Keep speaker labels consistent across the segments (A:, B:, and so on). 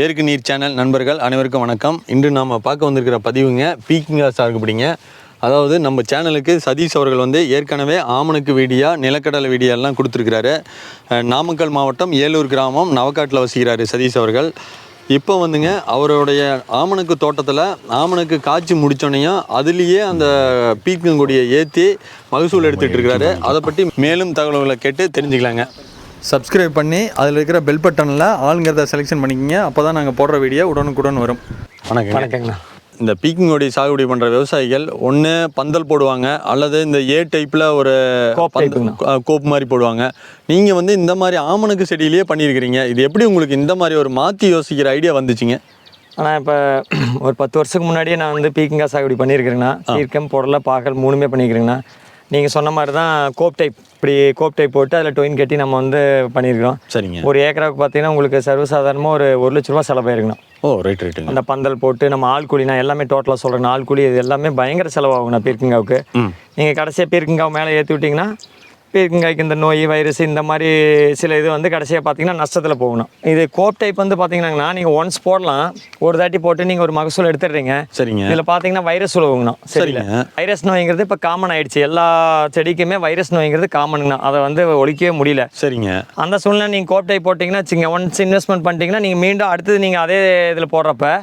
A: பேருக்கு நீர் சேனல் நண்பர்கள் அனைவருக்கும் வணக்கம். இன்று நாம் பார்க்க வந்திருக்கிற பதிவுங்க பீக்கிங்கா சாகுபடிங்க அதாவது நம்ம சேனலுக்கு சதீஷ் அவர்கள் வந்து ஏற்கனவே ஆமணக்கு வீடியா நிலக்கடலை வீடியா எல்லாம் கொடுத்துருக்கிறாரு. நாமக்கல் மாவட்டம் ஏலூர் கிராமம் நவக்காட்டில் வசிக்கிறாரு சதீஷ் அவர்கள். இப்போ வந்துங்க அவருடைய ஆமணக்கு தோட்டத்தில் ஆமணக்கு காய்ச்சி முடித்தோடனையும் அதுலேயே அந்த பீக்கங்கொடியை ஏற்றி மகசூல் எடுத்துகிட்டு இருக்கிறாரு. அதை பற்றி மேலும் தகவல்களை கேட்டு தெரிஞ்சுக்கலாங்க. சப்ஸ்கிரைப் பண்ணி அதில் இருக்கிற பெல் பட்டனில் ஆளுங்கிறத செலெக்ஷன் பண்ணிக்கங்க. அப்போ தான் நாங்கள் போடுற வீடியோ உடனுக்குடன் வரும். வணக்கம்
B: வணக்கங்கண்ணா.
A: இந்த பீக்கிங்கோடி சாகுபடி பண்ணுற விவசாயிகள் ஒன்று பந்தல் போடுவாங்க அல்லது இந்த ஏ டைப்பில் ஒரு
B: கோப்
A: பந்த-
B: type-ங்க.
A: அஹ் கோப் மாதிரி போடுவாங்க. நீங்கள் வந்து இந்த மாதிரி ஆமணக்கு செடியிலேயே பண்ணியிருக்கிறீங்க. இது எப்படி உங்களுக்கு இந்த மாதிரி ஒரு மாற்றி யோசிக்கிற ஐடியா வந்துச்சுங்க?
B: ஆனால் இப்போ ஒரு பத்து வருஷத்துக்கு முன்னாடியே நான் வந்து பீக்கிங்காய் சாகுபடி பண்ணியிருக்கிறேங்கண்ணா. தீர்க்கம் பொருளை பாகல் மூணுமே பண்ணியிருக்கிறேங்கண்ணா. நீங்கள் சொன்ன மாதிரி தான் கோப் டைப் இப்படி கோப் டைப் போட்டு அதில் டொயின் கட்டி நம்ம வந்து பண்ணியிருக்கிறோம்.
A: சரிங்க.
B: ஒரு ஏக்கராவுக்கு பார்த்தீங்கன்னா உங்களுக்கு சர்வசாதாரணமாக ஒரு ஒரு லட்ச ரூபா செலவாயிருங்கண்ணா
A: ஓ ரைட் ரைட்டுங்க
B: அந்த பந்தல் போட்டு நம்ம ஆள் கூலி நான் எல்லாமே டோட்டலாக சொல்கிறேன் ஆள் கூலி இது எல்லாமே பயங்கர செலவாகுங்கண்ணா பீர்க்கங்காவுக்கு.
A: ம்.
B: நீங்கள் கடைசியாக பீர்க்கங்காவை மேலே ஏற்றி விட்டிங்கன்னா பீர்க்கங்காய்க்கு இந்த நோய் வைரஸ் இந்த மாதிரி சில இது வந்து கடைசியாக பார்த்தீங்கன்னா நஷ்டத்தில் போகணும். இது கோப் டைப் வந்து பார்த்தீங்கன்னா நீங்கள் ஒன்ஸ் போடலாம். ஒரு தாட்டி போட்டு நீங்கள் ஒரு மகசூல் எடுத்துடுறீங்க.
A: சரிங்க.
B: இதில் பார்த்தீங்கன்னா வைரஸ் உழவுங்கண்ணா சரிங்க. வைரஸ் நோய்ங்கிறது இப்போ காமன் ஆயிடுச்சு. எல்லா செடிக்குமே வைரஸ் நோய்ங்கிறது காமனுங்கண்ணா அதை வந்து ஒழிக்கவே முடியல.
A: சரிங்க.
B: அந்த சூழ்நிலை நீங்கள் கோப் டைப் போட்டிங்கன்னா வச்சுங்க ஒன்ஸ் இன்வெஸ்ட்மெண்ட் பண்ணிட்டீங்கன்னா நீங்கள் மீண்டும் அடுத்தது நீங்கள் அதே இதில் போடுறப்ப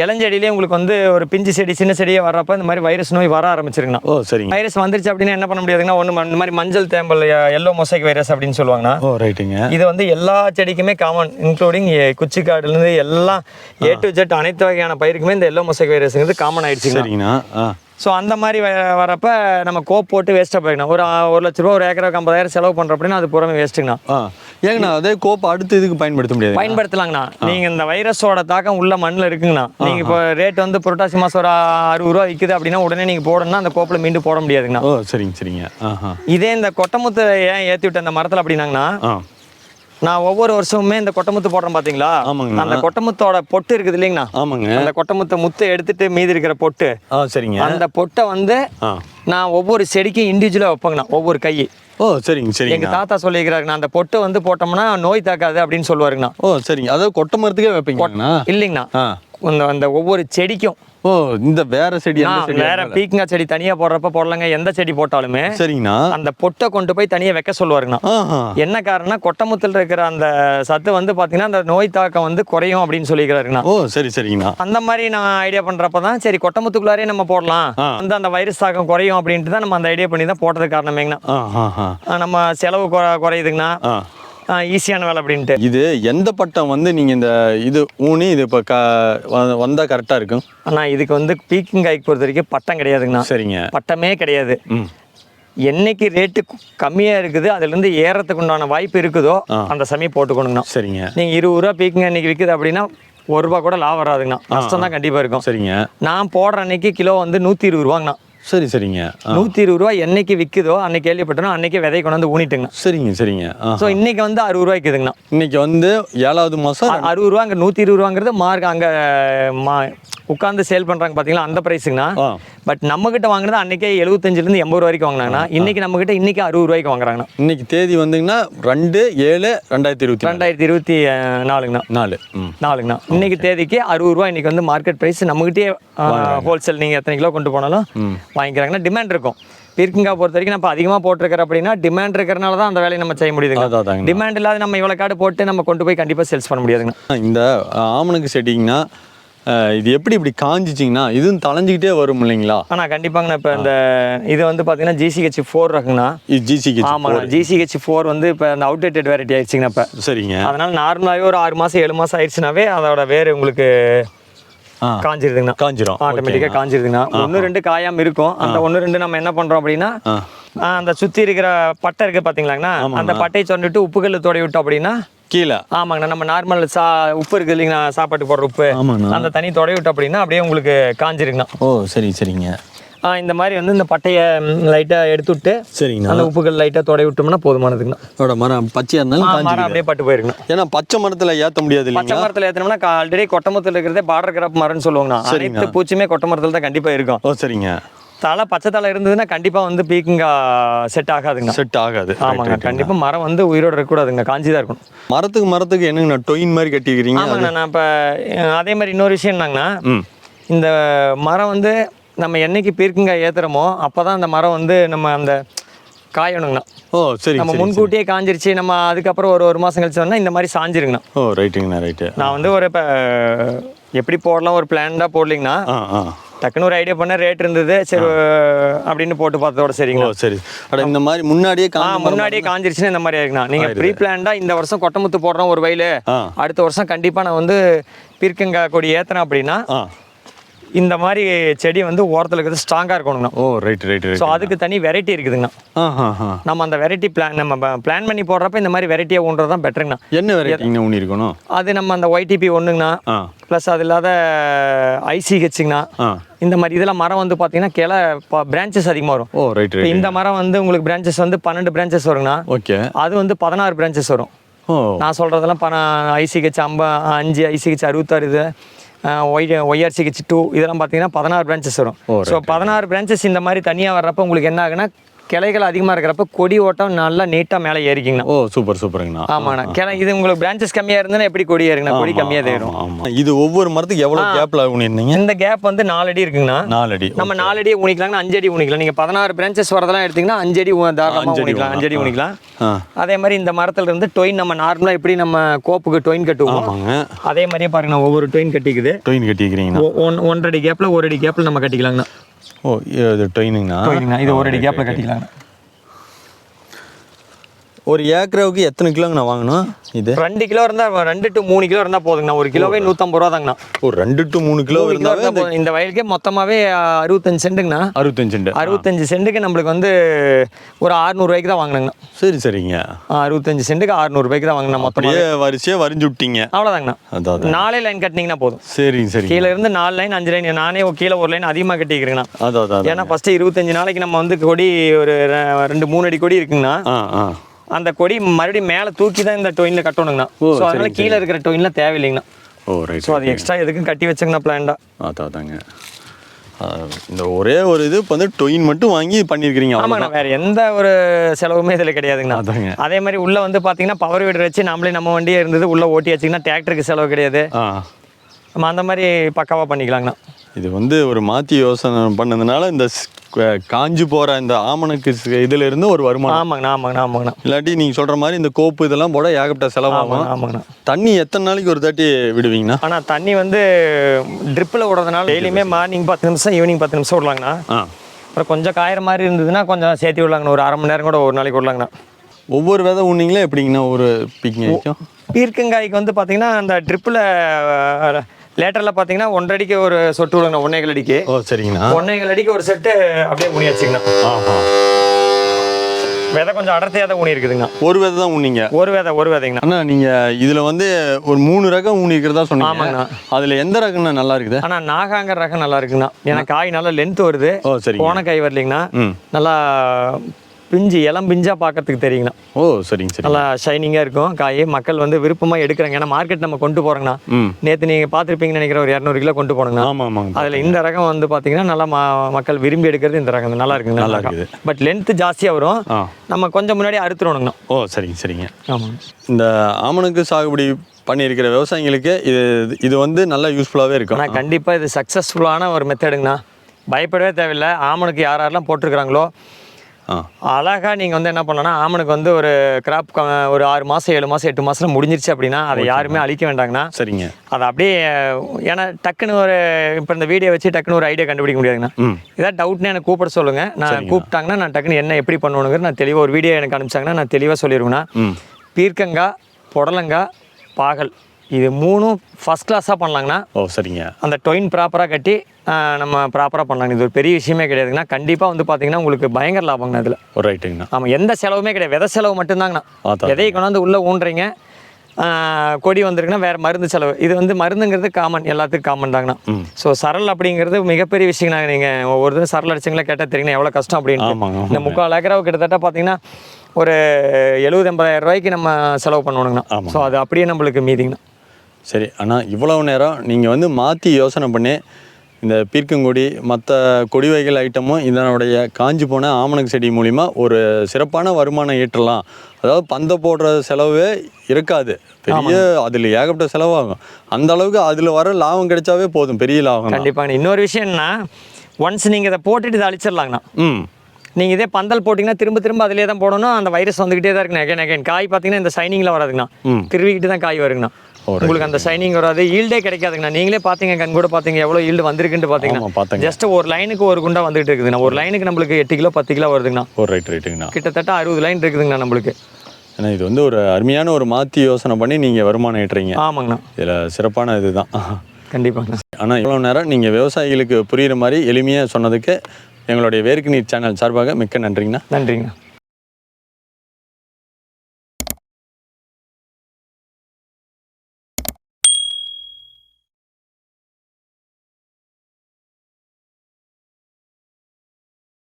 B: இளஞ்செடியிலே உங்களுக்கு வந்து ஒரு பிஞ்சு செடி சின்ன செடியே வர்றப்ப இந்த மாதிரி வைரஸ் நோய் வர ஆரம்பிச்சிருங்கண்ணா
A: ஓ சரிங்க.
B: வைரஸ் வந்துருச்சு அப்படின்னா என்ன பண்ண முடியாதுங்கன்னா ஒன்று இந்த மாதிரி மஞ்சள் தேம்பல் எல்லோ மொசைக் வைரஸ் அப்படின்னு சொல்லுவாங்கண்ணா.
A: ஓ ரைட்டுங்க.
B: இது வந்து எல்லா செடிக்குமே காமன் இன்க்ளூடிங் குச்சிக்காடுலேருந்து எல்லாம் ஏ டு ஜெட் அனைத்து வகையான பயிருக்குமே இந்த எல்லோ மொசைக் வைரஸ்ங்கிறது காமன் ஆயிடுச்சுங்க
A: சரிங்கண்ணா.
B: ஸோ அந்த மாதிரி வரப்ப நம்ம கோப் போட்டு வேஸ்ட்டாக போயிடணும். ஒரு ஒரு லட்ச ரூபா ஒரு ஏக்கருக்கு ஐம்பதாயிரம் செலவு பண்ணுற அப்படின்னா அது பூராமே வேஸ்ட்டுங்கண்ணா
A: ஏங்கண்ணா அதே கோப்பை அடுத்து இதுக்கு பயன்படுத்த முடியாது
B: பயன்படுத்தலாங்கண்ணா. நீங்க இந்த வைரஸோட தாக்கம் உள்ள மண்ணில் இருக்குங்கண்ணா. நீங்க இப்போ ரேட் வந்து புரட்டாசி மாசம் ஒரு அறுபது ரூபா விற்குது அப்படின்னா உடனே நீங்க போடணும்னா அந்த கோப்பில் மீண்டும் போட முடியாதுங்கண்ணா.
A: ஓ சரிங்க சரிங்க.
B: இதே இந்த கொட்டமுத்து ஏன் ஏற்றி விட்ட அந்த மரத்தில் அப்படின்னாங்கண்ணா நான் ஒவ்வொரு வருஷமுமே இந்த கொட்டமுத்து போடுறேன் பாத்தீங்களா?
A: ஆமாங்கண்ணா.
B: அந்த கொட்டமுத்தோட பொட்டு இருக்குது இல்லைங்கண்ணா.
A: ஆமாங்க.
B: அந்த கொட்டமுத்தை முத்தை எடுத்துட்டு மீதி இருக்கிற பொட்டு.
A: சரிங்க.
B: அந்த பொட்டை வந்து நான் ஒவ்வொரு செடிக்கும் இண்டிவிஜுவலாக வைப்பேங்கண்ணா ஒவ்வொரு கை
A: ஓ சரிங்க
B: எங்க
A: சரிங்க
B: தாத்தா சொல்லிக்கிறாருங்கண்ணா அந்த பொட்டு வந்து போட்டோம்னா நோய் தாக்காது அப்படின்னு சொல்லுவாருங்கண்ணா.
A: ஓ சரிங்க. அதாவது கொட்டை மரத்துக்கே வைப்பீங்கண்ணா
B: இல்லைங்கண்ணா. அந்த அந்த ஒவ்வொரு செடிக்கும்
A: ஓ இந்த வேற செடி
B: வேற பீக்கங்காய் செடி தனியா போடுறப்ப போடலங்க. எந்த செடி போட்டாலுமே
A: சரிங்கண்ணா.
B: அந்த பொட்டை கொண்டு போய் தனியா வைக்க சொல்லுவாருங்கண்ணா. என்ன காரணம்னா கொட்டமுத்தில் இருக்கிற அந்த சத்து வந்து பாத்தீங்கன்னா அந்த நோய் தாக்கம் வந்து குறையும் அப்படின்னு சொல்லிக்கிறாருங்கண்ணா.
A: ஓ சரி சரிங்கண்ணா.
B: அந்த மாதிரி நான் ஐடியா பண்றப்ப தான் சரி கொட்டமுத்துக்குள்ளாரே நம்ம போடலாம். வந்து அந்த வைரஸ் தாக்கம் குறையும் அப்படின்ட்டு தான் நம்ம அந்த ஐடியா பண்ணி தான் போட்டது காரணமேங்கண்ணா. நம்ம செலவு குறை- குறையுதுங்கண்ணா. ஈஸியான வேலை அப்படின்ட்டு.
A: இது எந்த பட்டம் வந்து நீங்கள் இந்த இது ஊனி இது இப்போ க வ- வந்தா கரெக்டாக இருக்கும்?
B: ஆனா இதுக்கு வந்து பீக்கிங் காய்க்கு பொறுத்த வரைக்கும் பட்டம் கிடையாதுங்கண்ணா.
A: சரிங்க.
B: பட்டமே கிடையாது. என்னைக்கு ரேட்டு கம்மியாக இருக்குது அதுலேருந்து ஏறத்துக்கு உண்டான வாய்ப்பு இருக்குதோ அந்த சமயம் போட்டுக்கணுங்கண்ணா.
A: சரிங்க.
B: நீங்கள் இருபது ரூபா பீக்குங்க இன்னைக்கு விற்குது அப்படின்னா ஒரு ரூபா கூட லாபம் வராதுங்கண்ணா. நஷ்டம் தான் கண்டிப்பாக இருக்கும்.
A: சரிங்க.
B: நான் போடுற அன்னைக்கு கிலோ வந்து நூற்றி இருபது ரூபாங்கண்ணா.
A: சரி சரிங்க.
B: நூற்றி இருபது ரூபா என்னைக்கு விற்குதோ அன்னைக்கு கேள்விப்பட்டனோ அன்னைக்கே விதை கொண்டு வந்து ஊனிட்டுங்கண்ணா.
A: சரிங்க சரிங்க.
B: ஸோ இன்னைக்கு வந்து அறுபது ரூபாய்க்கு இருக்குதுங்கண்ணா
A: இன்னைக்கு வந்து ஏழாவது மாதம்
B: அறுபது ரூபா அங்கே நூற்றி இருபது ரூபாங்கிறது மார்க் அங்கே மா உட்காந்து சேல் பண்ணுறாங்க பார்த்தீங்களா அந்த ப்ரைஸுங்கண்ணா பட் நம்மக்கிட்ட வாங்குறது அன்னைக்கே எழுபத்தஞ்சிலேருந்து எண்பது ரூபா வரைக்கும் வாங்கினாங்கண்ணா இன்னைக்கு நம்மக்கிட்ட இன்னைக்கு அறுபது ரூபாய்க்கு வாங்குறாங்கண்ணா.
A: இன்னைக்கு தேதி வந்துங்கன்னா ரெண்டு ஏழு ரெண்டாயிரத்தி இருபத்தி ரெண்டு
B: ரெண்டாயிரத்தி இருபத்தி நாலுங்கண்ணா.
A: நாலு.
B: நாலுங்கண்ணா. இன்னைக்கு தேதிக்கு அறுபது ரூபா இன்னைக்கு வந்து மார்க்கெட் ப்ரைஸ் நம்மகிட்டே ஹோல்சேல் நீங்கள் எத்தனை கிலோ கொண்டு போனாலும் வாங்கிக்கிறாங்கன்னா டிமாண்ட் இருக்கும். பீர்க்கங்காய் பொறுத்த வரைக்கும் நம்ம அதிகமாக போட்டிருக்கிற அப்படின்னா டிமாண்ட் இருக்கிறனால தான் அந்த வேலையை நம்ம செய்ய முடியுதுங்க
A: அதாங்க
B: டிமாண்ட் இல்லாத நம்ம இவ்வளோ காடு போட்டு நம்ம கொண்டு போய் கண்டிப்பாக சேல்ஸ் பண்ண முடியாதுங்கண்ணா.
A: இந்த ஆமணக்கு செடிங்கன்னா இது எப்படி இப்படி காஞ்சிச்சிங்கன்னா இதுவும் தளைஞ்சிக்கிட்டே வரும் இல்லைங்களா?
B: ஆனால் கண்டிப்பாங்கண்ணா இப்போ இந்த இது வந்து பார்த்தீங்கன்னா ஜிசிஹெச் ஃபோர் ரகுங்கண்ணா
A: இது ஜிசிக்கு
B: ஆமாங்கண்ணா ஜிசிஹெச் ஃபோர் வந்து இப்போ அந்த அவுடேட்டட் வெரைட்டி ஆயிடுச்சுங்கண்ணா இப்போ.
A: சரிங்க.
B: அதனால நார்மலாகவே ஒரு ஆறு மாதம் ஏழு மாதம் ஆயிடுச்சுனாவே அதோட வேறு உங்களுக்கு காஞ்சிருதுங்கண்ணா.
A: காஞ்சிரும்.
B: ஆட்டோமேட்டிக்காக காஞ்சிருதுங்கண்ணா. ஒன்று ரெண்டு காயாம இருக்கும். அந்த ஒன்று ரெண்டு நம்ம என்ன பண்ணுறோம் அப்படின்னா அந்த சுற்றி இருக்கிற பட்டை இருக்கு பார்த்தீங்களாங்கண்ணா அந்த பட்டையை சொன்னிட்டு உப்புக்கல்ல தோடி விட்டோம் அப்படின்னா
A: கீழே.
B: ஆமாங்கண்ணா நம்ம நார்மல் சா உப்பு இருக்கு இல்லைங்கண்ணா சாப்பாட்டுக்கு போடுற உப்பு.
A: ஆமாண்ணா.
B: அந்த தண்ணி தொடை விட்டோம் அப்படின்னா அப்படியே உங்களுக்கு காஞ்சிருங்கண்ணா.
A: ஓ சரி சரிங்க.
B: ஆ, இந்த மாதிரி வந்து இந்த பட்டையை லைட்டாக எடுத்து விட்டு
A: சரிங்கண்ணா.
B: அந்த உப்புகள் லைட்டாக தொடை விட்டோம்னா போதுமானதுங்கண்ணா.
A: அதோட மரம் பச்சையாக இருந்தாலும்
B: மரம் அப்படியே பட்டு போயிருங்கண்ணா.
A: ஏன்னா பச்சை மரத்தில் ஏற்ற முடியாது
B: பச்சை
A: இல்லைங்களா
B: மரத்தில் ஏற்றினோம்னா ஆல்ரெடி கொட்டை மரத்தில் இருக்கிறதே பார்டர் கிராப் மரம்னு சொல்லுவாங்கண்ணா. அனைத்து பூச்சியுமே கொட்டை மரத்தில் தான் கண்டிப்பாக இருக்கும்.
A: ஓ சரிங்க.
B: தலை பச்சை தலை இருந்ததுன்னா கண்டிப்பாக வந்து பீக்கிங்கா செட் ஆகாதுங்க.
A: செட் ஆகாது.
B: ஆமாங்க. கண்டிப்பாக மரம் வந்து உயிரோடு இருக்கக்கூடாதுங்க. காஞ்சி தான் இருக்கணும்.
A: மரத்துக்கு மரத்துக்கு என்னங்கண்ணா டொயின் மாதிரி கட்டிக்கிறீங்க?
B: ஆமாங்கண்ணா நான் இப்போ அதே மாதிரி இன்னொரு விஷயம் என்னங்கண்ணா இந்த மரம் வந்து நம்ம என்னைக்கு பீர்க்கங்காய் ஏற்றுறோமோ அப்போ தான் அந்த மரம் வந்து நம்ம அந்த காயணுங்கண்ணா.
A: ஓ சரி
B: நம்ம முன்கூட்டியே காஞ்சிருச்சு நம்ம அதுக்கப்புறம் ஒரு ஒரு மாதம் கழிச்சு வந்தா இந்த மாதிரி சாஞ்சிருங்கண்ணா.
A: ஓ ரைட்டுங்கண்ணா ரைட்டு
B: நான் வந்து ஒரு இப்போ எப்படி போடலாம் ஒரு பிளான்டாக போடலிங்கண்ணா. டக்குன்னு ஒரு ஐடியா பண்ண ரேட் இருந்தது. சரி அப்படின்னு போட்டு பார்த்ததோட சரிங்களா?
A: சரி. அட இந்த மாதிரி முன்னாடியே மரம்
B: முன்னாடியே காஞ்சிருச்சுன்னா இந்த மாதிரி இருக்குண்ணா நீங்க ப்ரீ பிளான்டா இந்த வருஷம் கொட்டமுத்து போடுறோம் ஒரு வயலு. அடுத்த வருஷம் கண்டிப்பா நான் வந்து பீர்க்கங்காய் கொடி ஏத்துறேன் அப்படின்னா இந்த மாதிரி செடி வந்து ஓரத்தில் இருக்கிறது ஸ்ட்ராங்காக இருக்கணுங்கண்ணா.
A: ஓ ரைட் ரைட்
B: ஸோ அதுக்கு தனி வெரைட்டி இருக்குதுங்கண்ணா. நம்ம அந்த வெரைட்டி பிளான் நம்ம பிளான் பண்ணி போடுறப்ப இந்த மாதிரி வெரைட்டியாக ஊன்றது தான் பெட்டருங்கண்ணா
A: என்ன வெரைட்டிங்கண்ணா ஊனி இருக்கணும்?
B: அது நம்ம அந்த ஒய்டிபி ஒன்றுங்கண்ணா ப்ளஸ் அது இல்லாத ஐசிஹெச்சுங்கண்ணா இந்த மாதிரி இதெல்லாம் மரம் வந்து பார்த்தீங்கன்னா கிளை பிரான்ச்சஸ் அதிகமாக வரும்.
A: ஓ ரைட்
B: இந்த மரம் வந்து உங்களுக்கு பிரான்ச்சஸ் வந்து பன்னெண்டு பிரான்ச்சஸ் வருங்கண்ணா.
A: ஓகே.
B: அது வந்து பதினாறு பிரான்ச்சஸ் வரும். நான் சொல்கிறதெல்லாம் பண ஐசிஹெச் ஐம்ப அஞ்சு ஐசிஹெச் அறுபத்தாறு இது. ஒய் ஒய்ஆர்சிஹெச் டூ இதெல்லாம் பார்த்தீங்கன்னா பதினாறு பிரான்ச்சஸ் வரும். ஸோ பதினாறு பிரான்ச்சஸ் இந்த மாதிரி தனியாக வர்றப்ப உங்களுக்கு என்ன ஆகுன்னா கிளைகள் அதிகமாக இருக்கிறப்ப கொடி ஓட்டம் நல்லா நீட்டாக மேலே ஏறிக்கிங்கண்ணா.
A: ஓ சூப்பர் சூப்பருங்கண்ணா.
B: ஆமாண்ணா. கிளை இது உங்களுக்கு பிரான்ச்சஸ் கம்மியாக இருந்ததுன்னா எப்படி கொடி ஏறுங்கண்ணா? கொடி கம்மியாக
A: ஆமா இது ஒவ்வொரு மரத்துக்கு எவ்வளவு கேப்ல ஊனிருந்தீங்க?
B: இந்த கேப் வந்து நாலு அடி இருக்குங்கண்ணா.
A: நாலு அடி
B: நம்ம நாலு அடி ஊனிக்கலாம்னா அஞ்சு அடி ஊனிக்கலாம். நீங்கள் பதினாறு பிரான்ச்சஸ் வரதெல்லாம் எடுத்தீங்கன்னா அஞ்சு அடி ஊ- தாராளமா
A: அஞ்சு அடி
B: அதே மாதிரி இந்த மரத்துல இருந்து டொயின் நம்ம நார்மலாக எப்படி நம்ம கோப்புக்கு டொயின் கட்டுவோம் அதே மாதிரியே பாருங்க ஒவ்வொரு டொயின் கட்டிக்குது.
A: டொயின் கட்டிக்கிறீங்கண்ணா.
B: ஒ- ஒன் ஒன்றரை கேப்பில் ஒரு அடி கேப்பில் நம்ம கட்டிக்கலாங்கண்ணா.
A: ஓ இது டொயினுங்கண்ணா
B: டொயினுங்கண்ணா இது ஒரு அடி கேப்பில் கட்டிக்கலாங்கண்ணா
A: ஒரு ஏக்கராவுக்கு எத்தனை கிலோங்கண்ணா வாங்கணும் இது?
B: ரெண்டு கிலோ இருந்தால் ரெண்டு டு மூணு கிலோ இருந்தால் போதுங்கண்ணா. ஒரு கிலோவே நூற்றம்பது ரூபா தாங்கண்ணா.
A: ஒரு ரெண்டு டு மூணு கிலோ
B: இருந்தால் இந்த வயலுக்கே மொத்தமாகவே அறுபத்தஞ்சு சென்ட்டுங்கண்ணா
A: அறுபத்தஞ்சு
B: அறுபத்தஞ்சு சென்ட்டுக்கு நம்மளுக்கு வந்து ஒரு அறுநூறுவாய்க்கு தான் வாங்கினாங்கண்ணா.
A: சரி சரிங்க.
B: அறுபத்தஞ்சு சென்ட்டுக்கு அறுநூறுபாய்க்கு தான் வாங்கினா மொத்தமாக
A: அப்படியே வரிசையா வரிஞ்சு விட்டீங்க.
B: அவ்வளோதாங்கண்ணா.
A: அதான்.
B: நாலே லைன் கட்டினீங்கன்னா போதும்.
A: சரிங்க சரிங்க.
B: கீழே இருந்து நாலு லைன் அஞ்சு லைன் நானே கீழே ஒரு லைன் அதிகமாக கட்டிக்கிறேங்கண்ணா.
A: அதான்.
B: ஏன்னா ஃபஸ்ட்டு இருபத்தஞ்சு நாளைக்கு நம்ம வந்து கொடி ஒரு ரெண்டு மூணு அடி கொடி இருக்குங்கண்ணா. அந்த கொடி மறுபடியும் மேலே தூக்கி தான் இந்த டொயினில் கட்டணுங்கண்ணா. ஸோ அதனால கீழே இருக்கிற டொயினில் தேவையில்லைங்கண்ணா.
A: ஓ ரைட்
B: ஸோ அது எக்ஸ்ட்ரா எதுக்கும் கட்டி வச்சுங்கண்ணா பிளான்டா
A: ஆ, இந்த ஒரே ஒரு இது இப்போ வந்து டொயின் மட்டும் வாங்கி பண்ணியிருக்கிறீங்க
B: ஆமாங்கண்ணா வேற எந்த ஒரு செலவுமே இதில் கிடையாதுங்கண்ணா.
A: அதாங்க.
B: அதே மாதிரி உள்ள வந்து பார்த்தீங்கன்னா பவர் வீடர் வச்சு நம்மளே நம்ம வண்டியே இருந்தது உள்ள ஓட்டி வச்சிங்கன்னா டிராக்டருக்கு செலவு கிடையாது.
A: ஆ.
B: நம்ம அந்த மாதிரி பக்காவாக பண்ணிக்கலாங்கண்ணா.
A: இது வந்து ஒரு மாற்றி யோசனை பண்ணதுனால இந்த காஞ்சு போகிற இந்த ஆமணக்கு ஸ்- இதுல இருந்து ஒரு வருமானம்.
B: ஆமாங்கண்ணா ஆமாங்கண்ணா ஆமாங்கண்ணா.
A: இல்லாட்டி நீங்கள் சொல்கிற மாதிரி இந்த கோப்பு இதெல்லாம் போட ஏகப்பட்ட செலவாகும்.
B: ஆமாங்க ஆமாங்கண்ணா.
A: தண்ணி எத்தனை நாளைக்கு ஒரு தாட்டி விடுவீங்கண்ணா?
B: ஆனால் தண்ணி வந்து ட்ரிப்பில் விடுறதுனால டெய்லியுமே மார்னிங் பத்து நிமிஷம் ஈவினிங் பத்து நிமிஷம் விடலாங்கண்ணா. அப்புறம் கொஞ்சம் காயிற மாதிரி இருந்ததுன்னா கொஞ்சம் சேர்த்து விடலாங்கண்ணா. ஒரு அரை மணி நேரம் கூட ஒரு நாளைக்கு விடலாங்கண்ணா.
A: ஒவ்வொரு விதை ஊனிங்களே எப்படிங்கண்ணா ஒரு பிக்கிங் ஆகிக்கும்
B: பீர்க்கங்காய்க்கு வந்து பார்த்தீங்கன்னா அந்த ட்ரிப்பில் லேட்டரில் பார்த்தீங்கன்னா ஒன்றரை அடிக்கு ஒரு சொட்டு விடுங்கண்ணா ஒன்னேகால் அடிக்கு.
A: ஓ சரிங்கண்ணா.
B: ஒன்னேகால் அடிக்கு ஒரு செட்டு அப்படியே ஊனி வச்சுக்கண்ணா
A: ஆஹா.
B: விதை கொஞ்சம் அடர்த்தியாக தான் ஊனி இருக்குதுங்கண்ணா
A: ஒரு விதை தான் ஊனிங்க?
B: ஒரு விதை ஒரு விதைங்கண்ணா.
A: அண்ணா நீங்கள் இதில் வந்து ஒரு மூணு ரகம் ஊனி இருக்கிறதா சொன்னீங்க. அதில் எந்த ரகம்ண்ணா நல்லா இருக்குது?
B: ஆனால் நாகாங்கிற ரகம் நல்லா இருக்குங்கண்ணா. ஏன்னா காய் நல்லா லென்த் வருது.
A: ஓ சரிங்க
B: போன காய் வரலைங்கண்ணா.
A: ம்.
B: நல்லா பிஞ்சு இளம் பிஞ்சா பார்க்கறதுக்கு தெரியுங்கண்ணா.
A: ஓ சரிங்க சரி
B: நல்லா ஷைனிங்காக இருக்கும். காய் மக்கள் வந்து விருப்பமாக எடுக்கிறாங்க. ஏன்னா மார்க்கெட் நம்ம கொண்டு போகிறோங்கண்ணா நேற்று நீங்கள் பார்த்துருப்பீங்கன்னு நினைக்கிறேன் ஒரு இரநூறு கிலோ கொண்டு போனோங்கண்ணா.
A: ஆமாம் ஆமாங்க
B: அதில் இந்த ரகம் வந்து பார்த்தீங்கன்னா நல்லா மக்கள் விரும்பி எடுக்கிறது இந்த ரகம். நல்லா இருக்குங்க
A: நல்லா
B: நல்லா பட் லென்த்து ஜாஸ்தியாக வரும். நம்ம கொஞ்சம் முன்னாடி அறுத்துருவோங்கண்ணா
A: ஓ சரிங்க சரிங்க.
B: ஆமாங்க.
A: இந்த ஆமணக்கு சாகுபடி பண்ணியிருக்கிற விவசாயிங்களுக்கு இது இது வந்து நல்லா யூஸ்ஃபுல்லாகவே இருக்கும்.
B: ஆனால் கண்டிப்பாக இது சக்ஸஸ்ஃபுல்லான ஒரு மெத்தடுங்கண்ணா பயப்படவே தேவையில்லை. ஆமணுக்கு யார் யாரெல்லாம் போட்டிருக்கிறாங்களோ அழகாக நீங்கள் வந்து என்ன பண்ணலாம்னா ஆமணுக்கு வந்து ஒரு கிராப் ஒரு ஆறு மாதம் ஏழு மாதம் எட்டு மாதம் முடிஞ்சிருச்சு அப்படின்னா அதை யாருமே அழிக்க வேண்டாங்கண்ணா.
A: சரிங்க.
B: அதை அப்படியே ஏன்னா டக்குன்னு ஒரு இப்போ இந்த வீடியோ வச்சு டக்குன்னு ஒரு ஐடியா கண்டுபிடிக்க முடியாதுங்கண்ணா. ஏதாவது டவுட்னு எனக்கு கூப்பிட சொல்லுங்கள் நான் கூப்பிட்டாங்கன்னா நான் டக்குன்னு என்ன எப்படி பண்ணணுங்கிற நான் தெளிவாக ஒரு வீடியோ எனக்கு அனுப்பிச்சாங்கன்னா நான் தெளிவாக சொல்லிடுவேண்ணா
A: ம்.
B: பீர்க்கங்காய் புடலங்காய் பாகல். இது மூணும் ஃபஸ்ட் கிளாஸாக பண்ணலாங்கண்ணா.
A: ஓ சரிங்க.
B: அந்த டொயின் ப்ராப்பராக கட்டி நம்ம ப்ராப்பராக பண்ணலாங்க இது ஒரு பெரிய விஷயமே கிடையாதுங்கண்ணா. கண்டிப்பாக வந்து பார்த்தீங்கன்னா உங்களுக்கு பயங்கர லாபங்கண்ணா இதில்.
A: ஒரு ரைட்டுங்கண்ணா
B: ஆமாம் எந்த செலவுமே கிடையாது. விதை செலவு மட்டும்தாங்கண்ணா. விதையை கொண்டாந்து உள்ளே ஊன்றீங்க. கொடி வந்திருக்குன்னா வேறு மருந்து செலவு. இது வந்து மருந்துங்கிறது காமன் எல்லாத்துக்கும் காமன் தாங்கண்ணா. ஸோ சரல் அப்படிங்கிறது மிகப்பெரிய விஷயங்கண்ணா. நீங்கள் ஒவ்வொரு தடவை சரல் அடிச்சங்களா கேட்டால் தெரியுங்க எவ்வளோ கஷ்டம் அப்படின்னு இந்த முக்கால் ஏக்கராவுக்கு கிட்டத்தட்ட பார்த்தீங்கன்னா ஒரு எழுபது எண்பதாயிரம் ரூபாய்க்கு நம்ம செலவு பண்ணணுங்கண்ணா. ஸோ அது அப்படியே நம்மளுக்கு மீதிங்கண்ணா.
A: சரி ஆனால் இவ்வளவு நேரம் நீங்கள் வந்து மாற்றி யோசனை பண்ணி இந்த பீர்க்கங்கொடி மற்ற கொடி வகைகள் ஐட்டமும் இதனுடைய காஞ்சி போன ஆமணக்கு செடி மூலிமா ஒரு சிறப்பான வருமானம் ஈட்டலாம். அதாவது பந்தை போடுற செலவே இருக்காது. பெரிய அதில் ஏகப்பட்ட செலவாகும். அந்த அளவுக்கு அதில் வர லாபம் கிடைச்சாவே போதும். பெரிய லாபம்.
B: கண்டிப்பாங்க இன்னொரு விஷயம் என்ன ஒன்ஸ் நீங்கள் இதை போட்டுட்டு இதை அழிச்சிடலாங்கண்ணா.
A: ம்.
B: நீங்கள் இதே பந்தல் போட்டிங்கன்னா திரும்ப திரும்ப அதிலே தான் போடணும். அந்த வைரஸ் வந்துக்கிட்டே தான் இருக்குண்ணா. அகைன் அகைன் காய் பார்த்தீங்கன்னா இந்த சைனிங்கில் வராதுங்கண்ணா.
A: ம்.
B: திருவிக்கிட்டு தான் காய் வருங்கண்ணா. உங்களுக்கு அந்த ஷைனிங் வராது. ஈல்டே கிடைக்காதுங்கண்ணா. நீங்களே பார்த்தீங்க கண் கூட பார்த்தீங்க எவ்வளோ ஈல்டு வந்திருக்குன்னு பார்த்தீங்கன்னா
A: பார்த்தேங்க.
B: ஜஸ்ட் ஒரு லைனுக்கு ஒரு குண்டா வந்துட்டு இருக்குதுண்ணா. ஒரு லைனுக்கு நம்மளுக்கு எட்டு கிலோ பத்து கிலோ வருதுங்கண்ணா.
A: ஒரு ரைட் ரைட்டுங்கண்ணா
B: கிட்டத்தட்ட அறுபது லைன் இருக்குதுங்கண்ணா நம்மளுக்கு.
A: ஏன்னா இது வந்து ஒரு அருமையான ஒரு மாற்றி யோசனை பண்ணி நீங்கள் வருமானம் ஈட்டுறீங்க
B: ஆமாங்கண்ணா.
A: இதில் சிறப்பான இதுதான்.
B: கண்டிப்பாங்கண்ணா.
A: ஆனால் இவ்வளோ நேரம் நீங்கள் விவசாயிகளுக்கு புரிகிற மாதிரி எளிமையாக சொன்னதுக்கு எங்களுடைய வேர்க்கு நீர் சேனல் சார்பாக மிக்க நன்றிங்கண்ணா.
B: நன்றிங்கண்ணா.